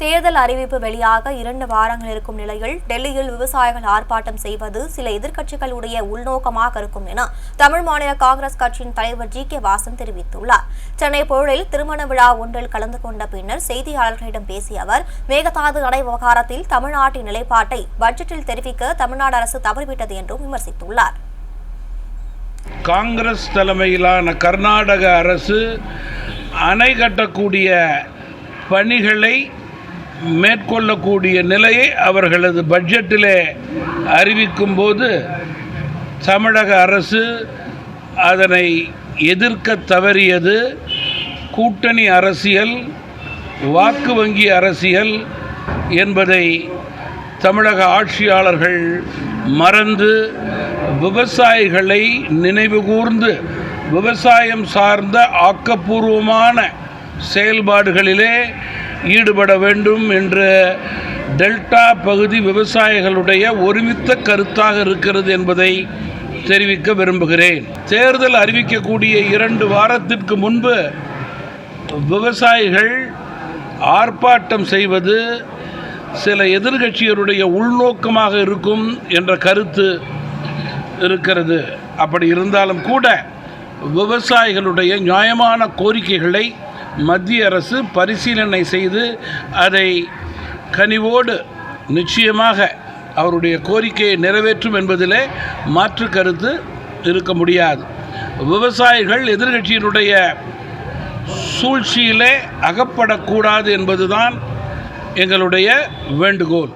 தேர்தல் அறிவிப்பு வெளியாக இரண்டு வாரங்கள் இருக்கும் நிலையில் டெல்லியில் விவசாயிகள் ஆர்ப்பாட்டம் செய்வது சில எதிர்க்கட்சிகளுடைய உள்நோக்கமாக இருக்கும் என தமிழ் மாநில காங்கிரஸ் கட்சியின் தலைவர் ஜி கே வாசன் தெரிவித்துள்ளார். சென்னை பொருளில் திருமண விழா ஒன்றில் கலந்து கொண்ட பின்னர் செய்தியாளர்களிடம் பேசிய அவர் மேகதாது அணை விவகாரத்தில் தமிழ்நாட்டின் நிலைப்பாட்டை பட்ஜெட்டில் தெரிவிக்க தமிழ்நாடு அரசு தவறிவிட்டது என்றும் விமர்சித்துள்ளார். காங்கிரஸ் தலைமையிலான கர்நாடக அரசு அணை கட்டக்கூடிய பணிகளை மேற்கொள்ளக்கூடிய நிலையை அவர்களது பட்ஜெட்டிலே அறிவிக்கும் போது தமிழக அரசு அதனை எதிர்க்க தவறியது. கூட்டணி அரசியல் வாக்கு வங்கி அரசியல் என்பதை தமிழக ஆட்சியாளர்கள் மறந்து விவசாயிகளை நினைவுகூர்ந்து விவசாயம் சார்ந்த ஆக்கப்பூர்வமான செயல்பாடுகளிலே ஈடுபட வேண்டும் என்ற டெல்டா பகுதி விவசாயிகளுடைய ஒருமித்த கருத்தாக இருக்கிறது என்பதை தெரிவிக்க விரும்புகிறேன். தேர்தல் அறிவிக்கக்கூடிய இரண்டு வாரத்திற்கு முன்பு விவசாயிகள் ஆர்ப்பாட்டம் செய்வது சில எதிர்கட்சியருடைய உள்நோக்கமாக இருக்கும் என்ற கருத்து இருக்கிறது. அப்படி இருந்தாலும் கூட விவசாயிகளுடைய நியாயமான கோரிக்கைகளை மத்திய அரசு பரிசீலனை செய்து அதை கனிவோடு நிச்சயமாக அவருடைய கோரிக்கையை நிறைவேற்றும் என்பதிலே மாற்று கருத்து இருக்க முடியாது. விவசாயிகள் எதிர்கட்சியினுடைய சூழ்ச்சியிலே அகப்படக்கூடாது என்பதுதான் எங்களுடைய வேண்டுகோள்.